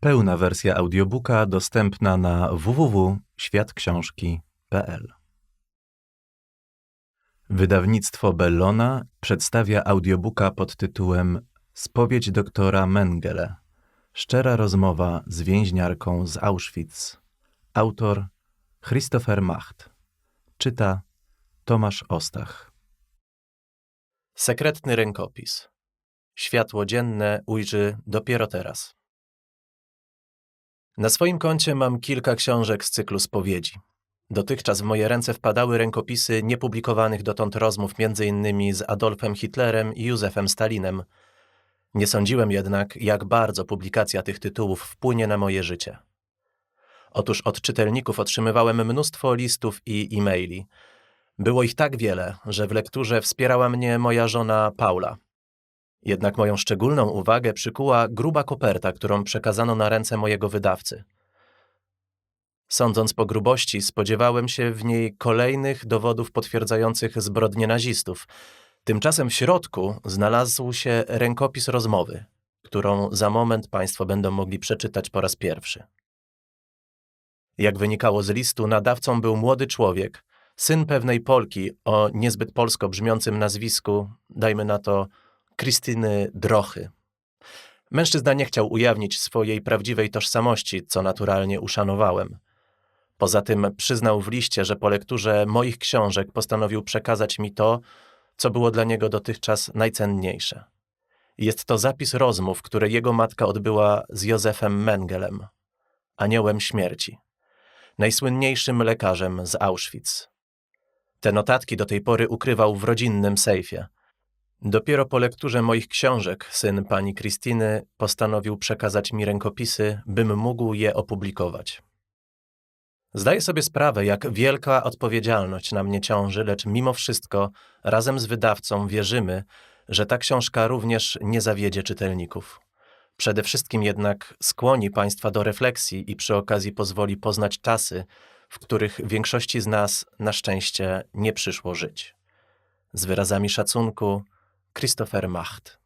Pełna wersja audiobooka dostępna na www.światksiążki.pl Wydawnictwo Bellona przedstawia audiobooka pod tytułem Spowiedź doktora Mengele. Szczera rozmowa z więźniarką z Auschwitz. Autor Christopher Macht. Czyta Tomasz Ostach. Sekretny rękopis. Światło dzienne ujrzy dopiero teraz. Na swoim koncie mam kilka książek z cyklu spowiedzi. Dotychczas w moje ręce wpadały rękopisy niepublikowanych dotąd rozmów m.in. z Adolfem Hitlerem i Józefem Stalinem. Nie sądziłem jednak, jak bardzo publikacja tych tytułów wpłynie na moje życie. Otóż od czytelników otrzymywałem mnóstwo listów i e-maili. Było ich tak wiele, że w lekturze wspierała mnie moja żona Paula. Jednak moją szczególną uwagę przykuła gruba koperta, którą przekazano na ręce mojego wydawcy. Sądząc po grubości, spodziewałem się w niej kolejnych dowodów potwierdzających zbrodnie nazistów. Tymczasem w środku znalazł się rękopis rozmowy, którą za moment Państwo będą mogli przeczytać po raz pierwszy. Jak wynikało z listu, nadawcą był młody człowiek, syn pewnej Polki o niezbyt polsko brzmiącym nazwisku, dajmy na to Krystyny Drochy. Mężczyzna nie chciał ujawnić swojej prawdziwej tożsamości, co naturalnie uszanowałem. Poza tym przyznał w liście, że po lekturze moich książek postanowił przekazać mi to, co było dla niego dotychczas najcenniejsze. Jest to zapis rozmów, które jego matka odbyła z Józefem Mengelem, aniołem śmierci, najsłynniejszym lekarzem z Auschwitz. Te notatki do tej pory ukrywał w rodzinnym sejfie. Dopiero po lekturze moich książek syn pani Krystyny postanowił przekazać mi rękopisy, bym mógł je opublikować. Zdaję sobie sprawę, jak wielka odpowiedzialność na mnie ciąży, lecz mimo wszystko razem z wydawcą wierzymy, że ta książka również nie zawiedzie czytelników. Przede wszystkim jednak skłoni Państwa do refleksji i przy okazji pozwoli poznać czasy, w których większości z nas na szczęście nie przyszło żyć. Z wyrazami szacunku, Christopher Macht.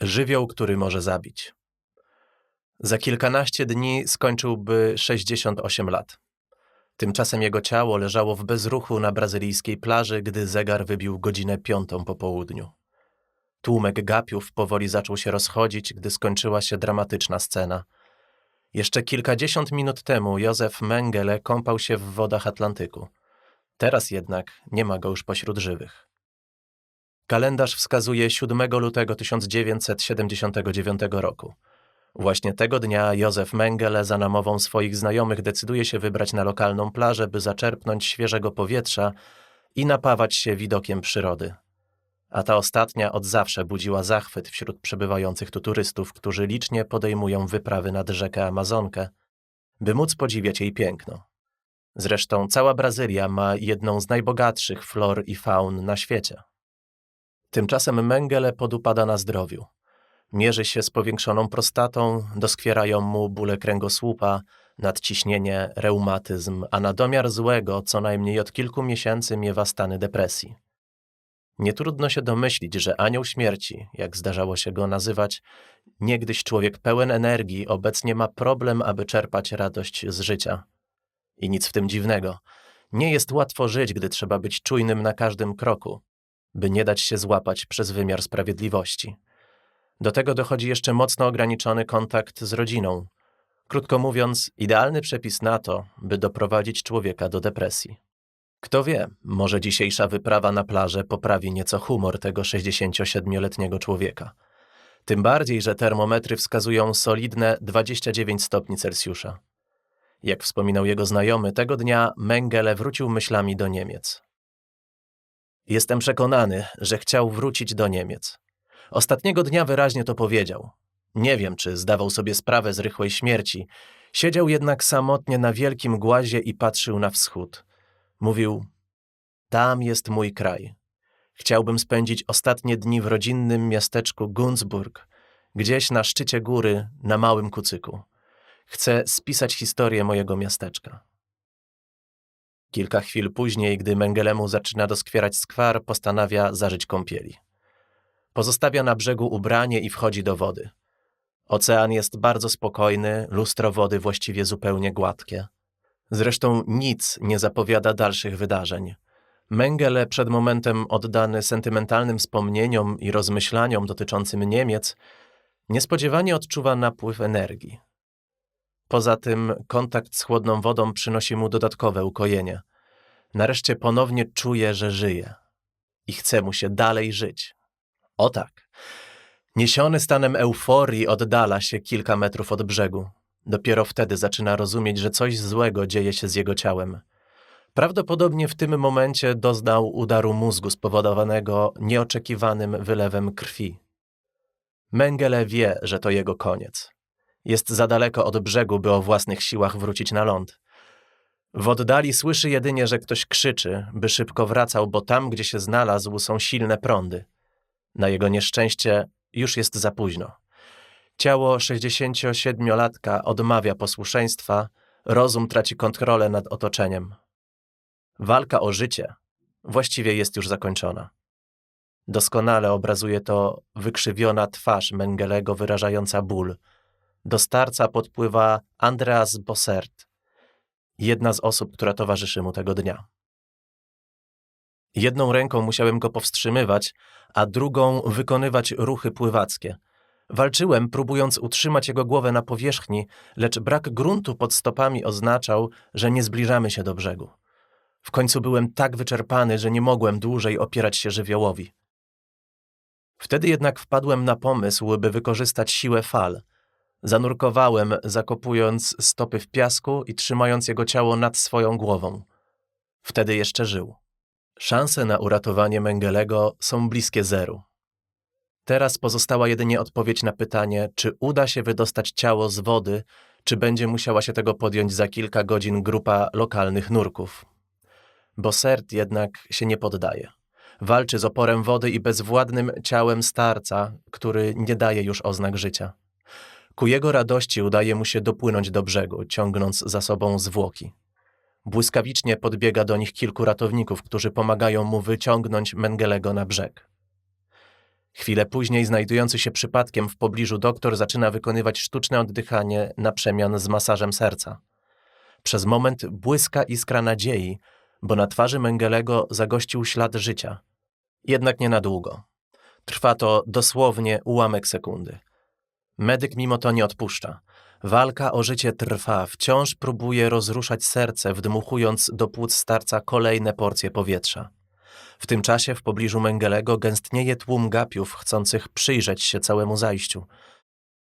Żywioł, który może zabić. Za kilkanaście dni skończyłby 68 lat. Tymczasem jego ciało leżało w bezruchu na brazylijskiej plaży, gdy zegar wybił godzinę piątą po południu. Tłumek gapiów powoli zaczął się rozchodzić, gdy skończyła się dramatyczna scena. Jeszcze kilkadziesiąt minut temu Józef Mengele kąpał się w wodach Atlantyku. Teraz jednak nie ma go już pośród żywych. Kalendarz wskazuje 7 lutego 1979 roku. Właśnie tego dnia Józef Mengele za namową swoich znajomych decyduje się wybrać na lokalną plażę, by zaczerpnąć świeżego powietrza i napawać się widokiem przyrody. A ta ostatnia od zawsze budziła zachwyt wśród przebywających tu turystów, którzy licznie podejmują wyprawy nad rzekę Amazonkę, by móc podziwiać jej piękno. Zresztą cała Brazylia ma jedną z najbogatszych flor i faun na świecie. Tymczasem Mengele podupada na zdrowiu. Mierzy się z powiększoną prostatą, doskwierają mu bóle kręgosłupa, nadciśnienie, reumatyzm, a na domiar złego co najmniej od kilku miesięcy miewa stany depresji. Nie trudno się domyślić, że anioł śmierci, jak zdarzało się go nazywać, niegdyś człowiek pełen energii, obecnie ma problem, aby czerpać radość z życia. I nic w tym dziwnego. Nie jest łatwo żyć, gdy trzeba być czujnym na każdym kroku, by nie dać się złapać przez wymiar sprawiedliwości. Do tego dochodzi jeszcze mocno ograniczony kontakt z rodziną. Krótko mówiąc, idealny przepis na to, by doprowadzić człowieka do depresji. Kto wie, może dzisiejsza wyprawa na plażę poprawi nieco humor tego 67-letniego człowieka. Tym bardziej, że termometry wskazują solidne 29 stopni Celsjusza. Jak wspominał jego znajomy, tego dnia Mengele wrócił myślami do Niemiec. Jestem przekonany, że chciał wrócić do Niemiec. Ostatniego dnia wyraźnie to powiedział. Nie wiem, czy zdawał sobie sprawę z rychłej śmierci. Siedział jednak samotnie na wielkim głazie i patrzył na wschód. Mówił: Tam jest mój kraj. Chciałbym spędzić ostatnie dni w rodzinnym miasteczku Gunzburg, gdzieś na szczycie góry, na małym kucyku. Chcę spisać historię mojego miasteczka. Kilka chwil później, gdy Mengelemu zaczyna doskwierać skwar, postanawia zażyć kąpieli. Pozostawia na brzegu ubranie i wchodzi do wody. Ocean jest bardzo spokojny, lustro wody właściwie zupełnie gładkie. Zresztą nic nie zapowiada dalszych wydarzeń. Mengele, przed momentem oddany sentymentalnym wspomnieniom i rozmyślaniom dotyczącym Niemiec, niespodziewanie odczuwa napływ energii. Poza tym kontakt z chłodną wodą przynosi mu dodatkowe ukojenie. Nareszcie ponownie czuje, że żyje i chce mu się dalej żyć. O tak. Niesiony stanem euforii oddala się kilka metrów od brzegu. Dopiero wtedy zaczyna rozumieć, że coś złego dzieje się z jego ciałem. Prawdopodobnie w tym momencie doznał udaru mózgu spowodowanego nieoczekiwanym wylewem krwi. Mengele wie, że to jego koniec. Jest za daleko od brzegu, by o własnych siłach wrócić na ląd. W oddali słyszy jedynie, że ktoś krzyczy, by szybko wracał, bo tam, gdzie się znalazł, są silne prądy. Na jego nieszczęście już jest za późno. Ciało 67-latka odmawia posłuszeństwa, rozum traci kontrolę nad otoczeniem. Walka o życie właściwie jest już zakończona. Doskonale obrazuje to wykrzywiona twarz Mengelego wyrażająca ból. Do starca podpływa Andreas Bossert, jedna z osób, która towarzyszy mu tego dnia. Jedną ręką musiałem go powstrzymywać, a drugą wykonywać ruchy pływackie. Walczyłem, próbując utrzymać jego głowę na powierzchni, lecz brak gruntu pod stopami oznaczał, że nie zbliżamy się do brzegu. W końcu byłem tak wyczerpany, że nie mogłem dłużej opierać się żywiołowi. Wtedy jednak wpadłem na pomysł, by wykorzystać siłę fal. Zanurkowałem, zakopując stopy w piasku i trzymając jego ciało nad swoją głową. Wtedy jeszcze żył. Szanse na uratowanie Mengelego są bliskie zeru. Teraz pozostała jedynie odpowiedź na pytanie, czy uda się wydostać ciało z wody, czy będzie musiała się tego podjąć za kilka godzin grupa lokalnych nurków. Bossert jednak się nie poddaje. Walczy z oporem wody i bezwładnym ciałem starca, który nie daje już oznak życia. Ku jego radości udaje mu się dopłynąć do brzegu, ciągnąc za sobą zwłoki. Błyskawicznie podbiega do nich kilku ratowników, którzy pomagają mu wyciągnąć Mengelego na brzeg. Chwilę później, znajdujący się przypadkiem w pobliżu doktor zaczyna wykonywać sztuczne oddychanie na przemian z masażem serca. Przez moment błyska iskra nadziei, bo na twarzy Mengelego zagościł ślad życia. Jednak nie na długo. Trwa to dosłownie ułamek sekundy. Medyk mimo to nie odpuszcza. Walka o życie trwa, wciąż próbuje rozruszać serce, wdmuchując do płuc starca kolejne porcje powietrza. W tym czasie w pobliżu Mengelego gęstnieje tłum gapiów chcących przyjrzeć się całemu zajściu.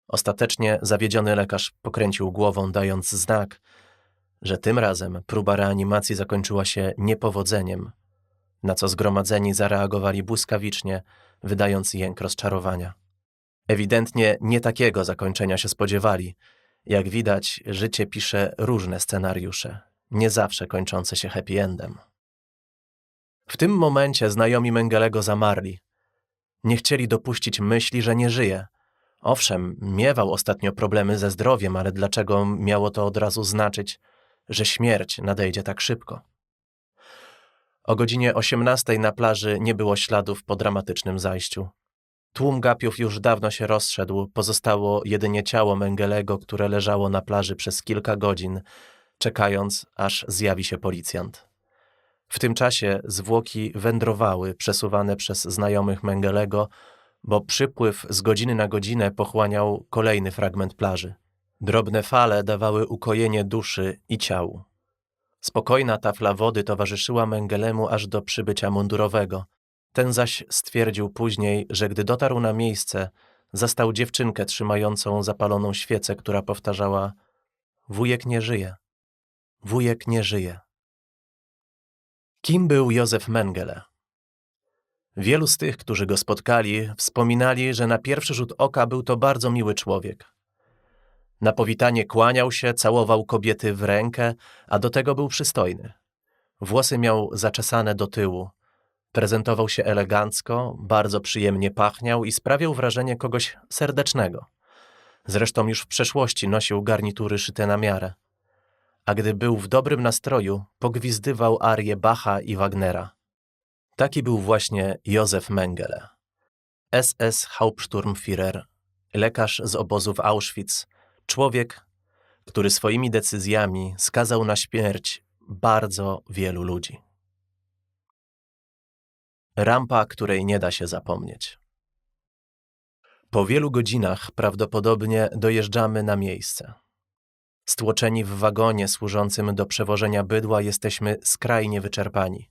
Ostatecznie zawiedziony lekarz pokręcił głową, dając znak, że tym razem próba reanimacji zakończyła się niepowodzeniem, na co zgromadzeni zareagowali błyskawicznie, wydając jęk rozczarowania. Ewidentnie nie takiego zakończenia się spodziewali. Jak widać, życie pisze różne scenariusze, nie zawsze kończące się happy endem. W tym momencie znajomi Mengelego zamarli. Nie chcieli dopuścić myśli, że nie żyje. Owszem, miewał ostatnio problemy ze zdrowiem, ale dlaczego miało to od razu znaczyć, że śmierć nadejdzie tak szybko? O godzinie 18 na plaży nie było śladów po dramatycznym zajściu. Tłum gapiów już dawno się rozszedł, pozostało jedynie ciało Mengelego, które leżało na plaży przez kilka godzin, czekając, aż zjawi się policjant. W tym czasie zwłoki wędrowały, przesuwane przez znajomych Mengelego, bo przypływ z godziny na godzinę pochłaniał kolejny fragment plaży. Drobne fale dawały ukojenie duszy i ciału. Spokojna tafla wody towarzyszyła Mengelemu aż do przybycia mundurowego. Ten zaś stwierdził później, że gdy dotarł na miejsce, zastał dziewczynkę trzymającą zapaloną świecę, która powtarzała: Wujek nie żyje. Wujek nie żyje. Kim był Józef Mengele? Wielu z tych, którzy go spotkali, wspominali, że na pierwszy rzut oka był to bardzo miły człowiek. Na powitanie kłaniał się, całował kobiety w rękę, a do tego był przystojny. Włosy miał zaczesane do tyłu. Prezentował się elegancko, bardzo przyjemnie pachniał i sprawiał wrażenie kogoś serdecznego. Zresztą już w przeszłości nosił garnitury szyte na miarę. A gdy był w dobrym nastroju, pogwizdywał arie Bacha i Wagnera. Taki był właśnie Józef Mengele. SS Hauptsturmführer, lekarz z obozu w Auschwitz, człowiek, który swoimi decyzjami skazał na śmierć bardzo wielu ludzi. Rampa, której nie da się zapomnieć. Po wielu godzinach prawdopodobnie dojeżdżamy na miejsce. Stłoczeni w wagonie służącym do przewożenia bydła, jesteśmy skrajnie wyczerpani.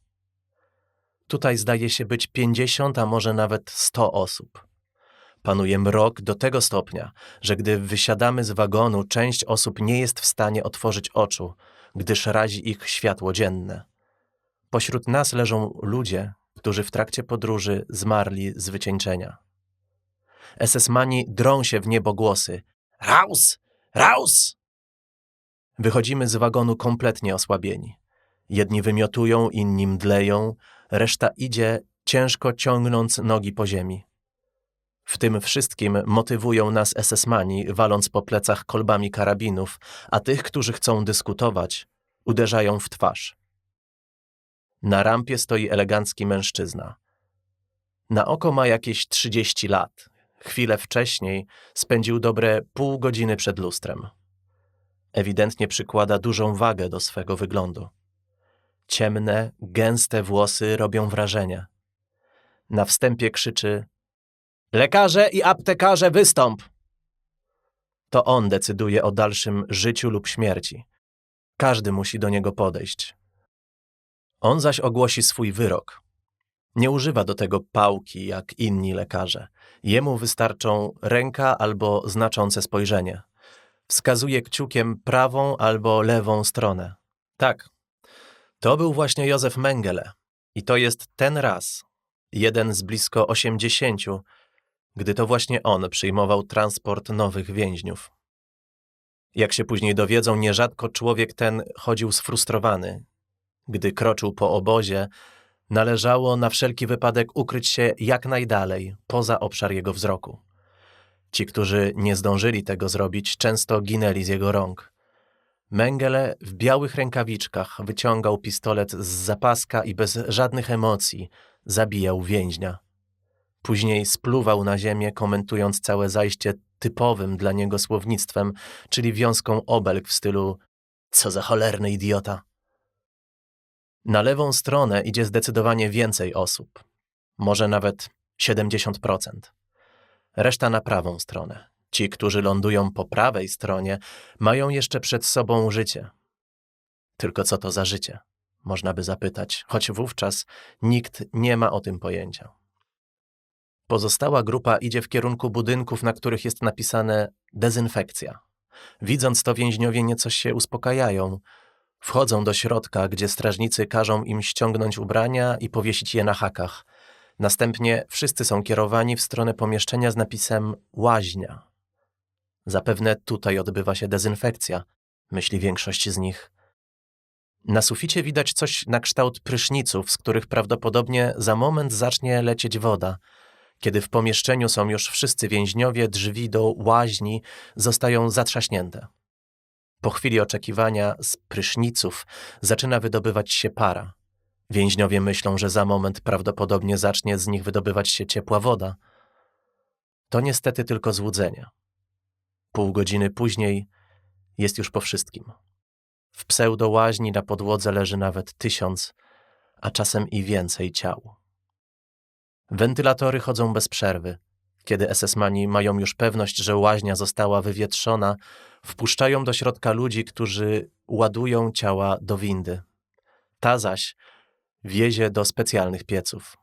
Tutaj zdaje się być 50, a może nawet 100 osób. Panuje mrok do tego stopnia, że gdy wysiadamy z wagonu, część osób nie jest w stanie otworzyć oczu, gdyż razi ich światło dzienne. Pośród nas leżą ludzie, którzy w trakcie podróży zmarli z wycieńczenia. SS-mani drą się w niebo głosy. Raus! Raus! Wychodzimy z wagonu kompletnie osłabieni. Jedni wymiotują, inni mdleją, reszta idzie, ciężko ciągnąc nogi po ziemi. W tym wszystkim motywują nas SS-mani, waląc po plecach kolbami karabinów, a tych, którzy chcą dyskutować, uderzają w twarz. Na rampie stoi elegancki mężczyzna. Na oko ma jakieś 30 lat. Chwilę wcześniej spędził dobre pół godziny przed lustrem. Ewidentnie przykłada dużą wagę do swego wyglądu. Ciemne, gęste włosy robią wrażenie. Na wstępie krzyczy: Lekarze i aptekarze, wystąp! To on decyduje o dalszym życiu lub śmierci. Każdy musi do niego podejść. On zaś ogłosi swój wyrok. Nie używa do tego pałki jak inni lekarze. Jemu wystarczą ręka albo znaczące spojrzenie. Wskazuje kciukiem prawą albo lewą stronę. Tak, to był właśnie Józef Mengele. I to jest ten raz, jeden z blisko osiemdziesięciu, gdy to właśnie on przyjmował transport nowych więźniów. Jak się później dowiedzą, nierzadko człowiek ten chodził sfrustrowany. Gdy kroczył po obozie, należało na wszelki wypadek ukryć się jak najdalej, poza obszar jego wzroku. Ci, którzy nie zdążyli tego zrobić, często ginęli z jego rąk. Mengele w białych rękawiczkach wyciągał pistolet z zapaska i bez żadnych emocji zabijał więźnia. Później spluwał na ziemię, komentując całe zajście typowym dla niego słownictwem, czyli wiązką obelg w stylu co za cholerny idiota. Na lewą stronę idzie zdecydowanie więcej osób, może nawet 70%. Reszta na prawą stronę. Ci, którzy lądują po prawej stronie, mają jeszcze przed sobą życie. Tylko co to za życie? Można by zapytać, choć wówczas nikt nie ma o tym pojęcia. Pozostała grupa idzie w kierunku budynków, na których jest napisane dezynfekcja. Widząc to, więźniowie nieco się uspokajają. Wchodzą do środka, gdzie strażnicy każą im ściągnąć ubrania i powiesić je na hakach. Następnie wszyscy są kierowani w stronę pomieszczenia z napisem łaźnia. Zapewne tutaj odbywa się dezynfekcja, myśli większość z nich. Na suficie widać coś na kształt pryszniców, z których prawdopodobnie za moment zacznie lecieć woda. Kiedy w pomieszczeniu są już wszyscy więźniowie, drzwi do łaźni zostają zatrzaśnięte. Po chwili oczekiwania z pryszniców zaczyna wydobywać się para. Więźniowie myślą, że za moment prawdopodobnie zacznie z nich wydobywać się ciepła woda. To niestety tylko złudzenie. Pół godziny później jest już po wszystkim. W pseudołaźni na podłodze leży nawet tysiąc, a czasem i więcej ciał. Wentylatory chodzą bez przerwy. Kiedy SS-mani mają już pewność, że łaźnia została wywietrzona, wpuszczają do środka ludzi, którzy ładują ciała do windy. Ta zaś wiezie do specjalnych pieców.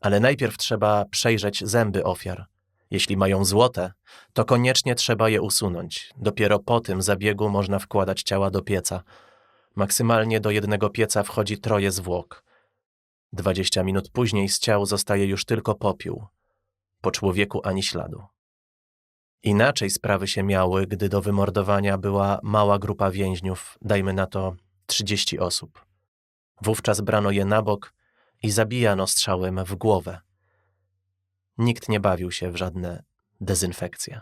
Ale najpierw trzeba przejrzeć zęby ofiar. Jeśli mają złote, to koniecznie trzeba je usunąć. Dopiero po tym zabiegu można wkładać ciała do pieca. Maksymalnie do jednego pieca wchodzi troje zwłok. Dwadzieścia minut później z ciał zostaje już tylko popiół. Po człowieku ani śladu. Inaczej sprawy się miały, gdy do wymordowania była mała grupa więźniów, dajmy na to 30 osób. Wówczas brano je na bok i zabijano strzałem w głowę. Nikt nie bawił się w żadne dezynfekcje.